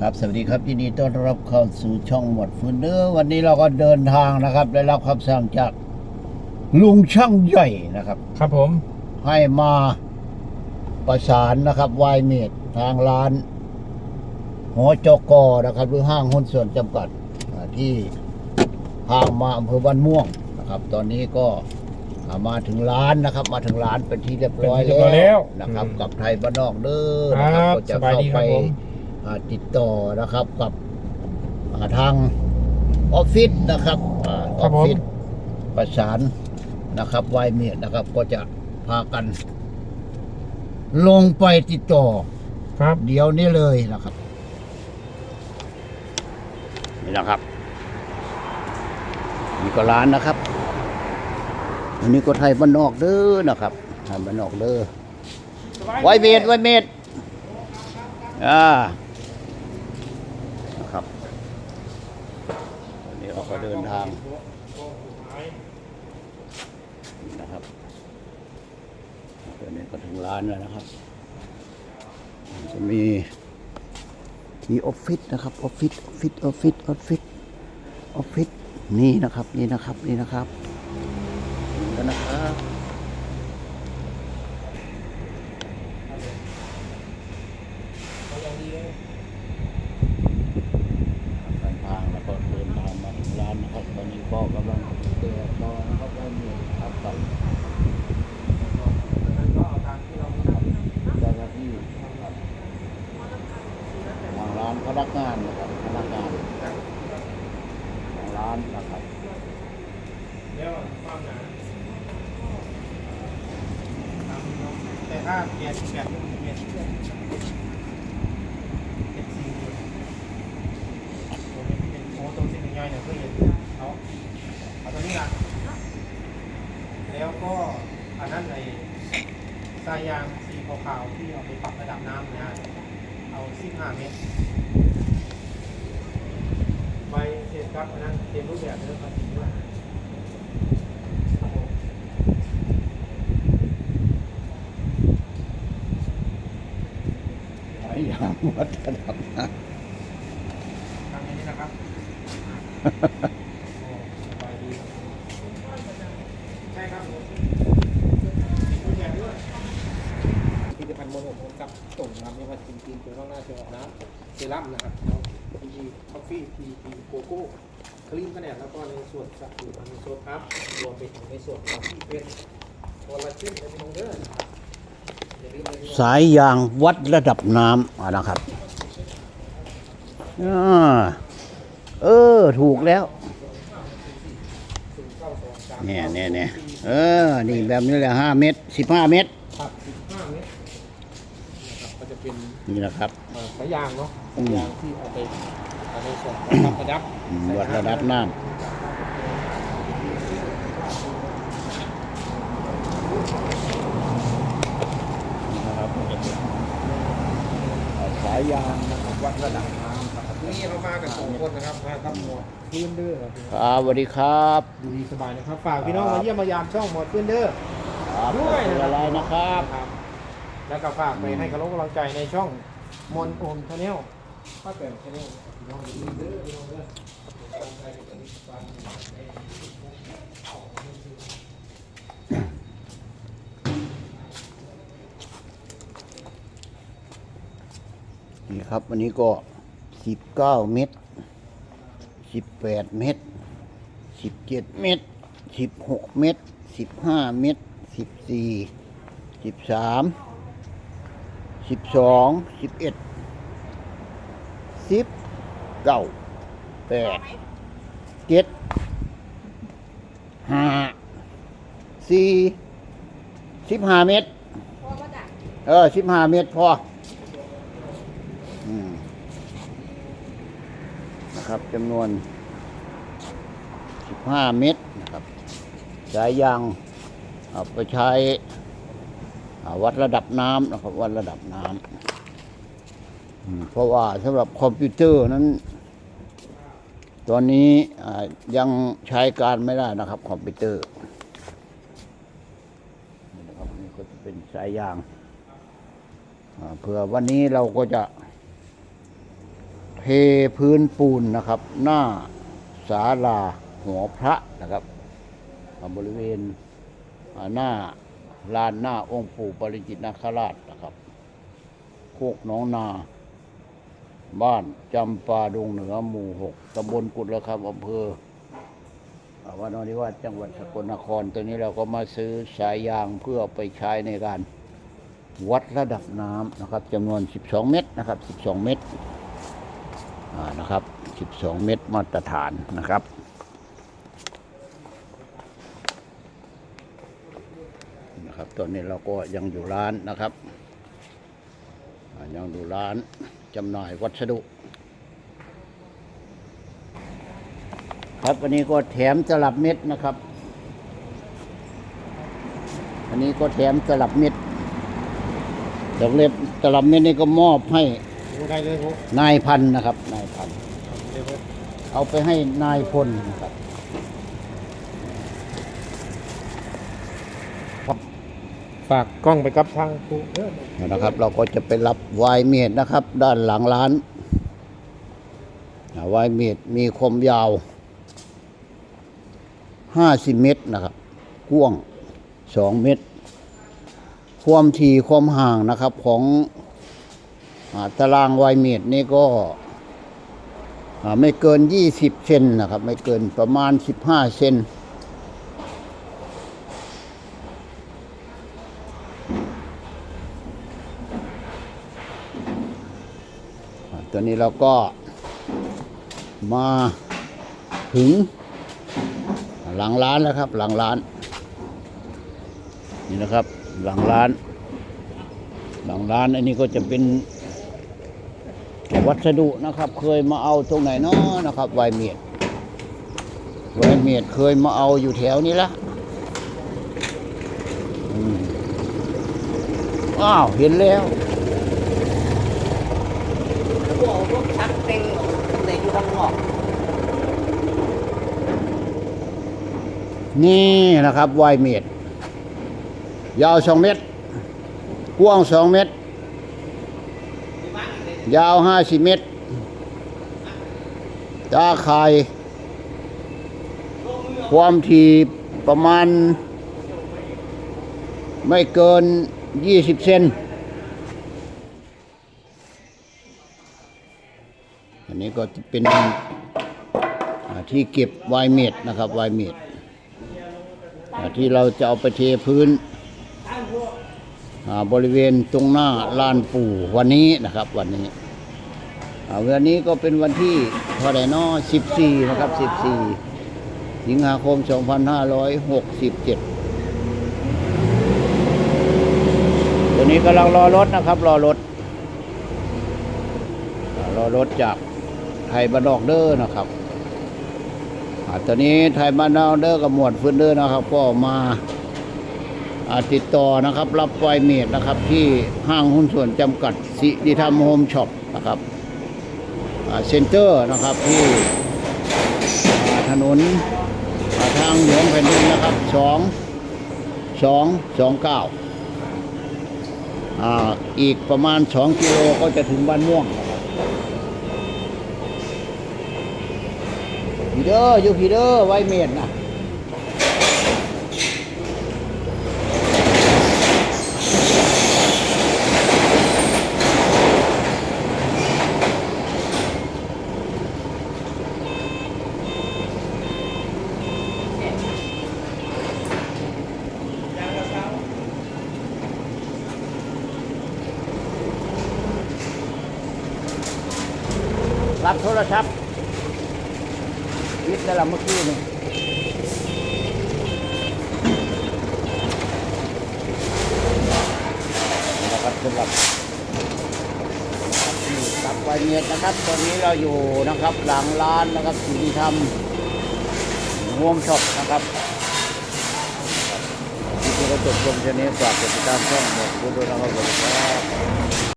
ครับสวัสดีครับยินดีต้อนรับเข้าสู่ช่องหมวดฟืนเด้อวันนี้เราก็เดินทางนะครับ ได้รับคำสั่งจากลุงช่างใหญ่นะครับ ครับผม ให้มาประสานนะครับวายเมดทางร้านหอจกนะครับ หรือห้างหุ้นส่วนจำกัดอ่าที่ห่างมาอำเภอบ้านม่วงนะครับ ตอนนี้ก็อ่ามาถึงร้านนะครับ มาถึงร้านเป็นที่เรียบร้อยเป็นที่เรียบร้อยแล้วนะครับอืมกับไทยบ้านนอกเด้อคนะครัรับบก็จะสบายเข้าดีคไปรับผมอ่า ติดต่อนะครับกับอ่าทางออฟฟิศนะครับอาอครัอบฟผมฟิศประสานนะครับวายเมียนะครับ ก็จะพากัน ลงไปติดต่อ ครับ เดี๋ยวนี้เลยนะครับนี่นะครับนี่ก็ร้านนะครับอันนี้ก็ไทยบ้านนอกเด้อนะครับไทยบ้านนอกเด้อไวเมดไวเมดอ่านะครับวันนี้เรา ก็เดินทางนะครับตอนนี้ก็ถึงร้านแล้วนะครับ จะมีมีออฟฟิศนะครับออฟฟิศออฟฟิศออฟฟิศออฟฟิศออฟฟิศนี่นะครับนี่นะครับนี่นะครับแล้วนะครับเดินทางแล้วก็เดินทางมาถึงร้านนะครับ ตอนนี้ก็กำลังเดินต่อนะครับได้มีครับกับเจ้าหน้าที่ครับทางร้านพนักงานนะครับพนักงานของร้านนะครับแต่ถ้าเปลี่ยนเปลี่ยนเปลี่ยนเปลี่ยนเป็นสีตัวนี้เป็นโอ้ตัวสีย่อยเนี่ยก็เห็นเขาเอาตัวนี้ละแล้วก็อันนั้นในสายยางสีขาวๆที่เอาไปปรับระดับน้ำนะเอา15เมตร ใบเศษครับอันนั้นเตรียมรูปแบบเนื้อภาษีด้วยครับผมหลายอย่างวัฒนธรรมนะทางนี้นะครับโอ้สบายดีใช่ครับผมผู้ใหญ่ด้วยผลิตภัณฑ์โมโนโฮมกับส่งนะครับไม่ว่าจริงๆคือข้างหน้าเซรั่มนะเซรั่มนะครับ พีจีคอฟฟี่พีพีโกโก้ครีมกันแดแล้วก็ในส่วนสับอยู่ในโซนอัพรวมไปถึงในส่วนของที่เป็นคอลลาเจนในมงเดอร์นะครับสายยางวัดระดับน้ำนะครับอเออ ถูกแล้วเนี่ยเนี่ยเนี่ยเออ นี่แบบนี้แหละห้าเมตรสิบห้าเมตร ครับ15เมตรนะครับก็จะ เป็นนี่นะครับ เอ่อสายยางเนาะอืสายม ยางที่เอาไปเอาในส่วนของปรับระดับอืมวัดระดับน้ำนะครับสายยางนะครับวัดระดับน้ำครับนี่เรามากับสองคนนะครับมากับหมวดพื้นเด้อครับครับสวัสดีครับดูดีสบายนะครับ ฝากพี่น้องมาเยี่ยมมายามช่องหมวดพื้นเด้อ ครับด้วยขอบนะคุณอะไรนะครับ ครับ แล้วก็ฝากไปให้กำลังกำลังใจในช่องมนโอมชาแนลป้าแตนชาแนลน้องดีเด้อพี่น้องเด้อนี่ครับวันนี้ก็สิบเก้าเมตรสิบแปดเมตรสิบเจ็ดเมตรสิบหกเมตรสิบห้าเมตรสิบสี่สิบสาม สิบสองสิบเอ็ดสิบเก้าแปดเจ็ดห้าสี่สิบห้าเมตร เออสิบห้าเมตรพอนะครับจำนวน15เม็ดนะครับสายยางเอาไปใช้ วัดระดับน้ำนะครับวัดระดับน้ำเพราะว่าสำหรับคอมพิวเตอร์นั้น ตอนนี้ยังใช้การไม่ได้นะครับคอมพิวเตอร์นี่นะครับนี่ก็จะเป็นสายยางเผื่อวันนี้เราก็จะเทพื้นปูนนะครับ หน้าศาลาหัวพระนะครับบริเวณหน้า ลานหน้าองค์ปู่ปริจิตนาคราชนะครับ โคกหน้องนา บ้านจำปาดงเหนือหมู่หกตำบลกุดระคำอำเภออ่าวันนิวาสจังหวัดสกลนคร ตัวนี้เราก็มาซื้อสายยางเพื่อไปใช้ในการวัดระดับน้ำนะครับจำนวน 12 เมตรนะครับ 12 เมตรนะครับ 12 เมตรมาตรฐานนะครับ นะครับ ตอนนี้เราก็ยังอยู่ร้านนะครับอ่ายังอยู่ร้านจำหน่ายวัสดุ ครับวันนี้ก็แถมตลับเม็ดนะครับอันนี้ก็แถมตลับเม็ดดอกเล็บตลับเม็ดนี่ก็มอบให้ดูได้เลยครับนายพันนะครับ นายพันเดี๋ยวครับเอาไปให้นายพลนะครับ ฝากกล้องไปกับทางครูเด้อนะครับ เราก็จะไปรับวายเมีดนะครับ ด้านหลังร้านวายเมีดมีความยาว50เมตรนะครับกว้าง2เมตร ความถี่ความห่างนะครับของอตารางวายเมตรนี่ก็ไม่เกิน20เซนนะครับ ไม่เกินประมาณ15เซน ตัวนี้เราก็มาถึง หลังร้านแล้วครับ หลังร้าน นี่นะครับ หลังร้าน หลังร้านอันนี้ก็จะเป็นวัสดุนะครับ เคยมาเอาตรงไหนเนาะนะครับไวเมียดไวเมียดเคยมาเอาอยู่แถวนี้ละอ้าวเห็นแล้ว พวกรถชักเต็ง เต็งอยู่ข้างนอกนี่นะครับไวเมตร ยาวสองเมตร กว้างสองเมตร ยาวห้าสิเมตรตาข่าย ความถี่ประมาณ ไม่เกินยี่สิบเซน นี้ก็เป็นที่เก็บไวเมตรนะครับไวเมตรอ่าที่เราจะเอาไปเทพื้นบริเวณตรงหน้าลานปู่วันนี้นะครับวันนี้วันนี้ก็เป็นวันที่เท่าไหร่นอ14 นะครับ 14 สิงหาคม 2567 ตัวนี้กำลังรอรถนะครับ รอรถ รอรถจาก ไทยบันดอกเดอร์นะครับอตอนนี้ไทยบ้านเราเดอร์กับหมวดฟื้นเดอร์นะครับ ก็มาอ่าติดต่อนะครับ รับไวเมดนะครับ ที่ห้างหุ้นส่วนจำกัดสิริธรรมโฮมช็อปนะครับเซ็นเตอร์นะครับที่ถนนทางหลวงแผ่นดินนะครับสองสองสองเก้าอ่าอีกประมาณสองกิโลก็จะถึงบ้านม่วง พีเดออยู่พีเดอร์ไวเมดนะรับโทรศัพท์ วิทย์ได้ละเมื่อกี้นี่นะครับสำหรับตับไวเมียดนะครับตอนนี้เราอยู่นะครับหลังร้านนะครับสิริธรรมรวมช็อปนะครับที่จะจบลงเช่นนี้ฝากกดติดตามช่องบอกดูด้วยนะครับสวัสดีครับ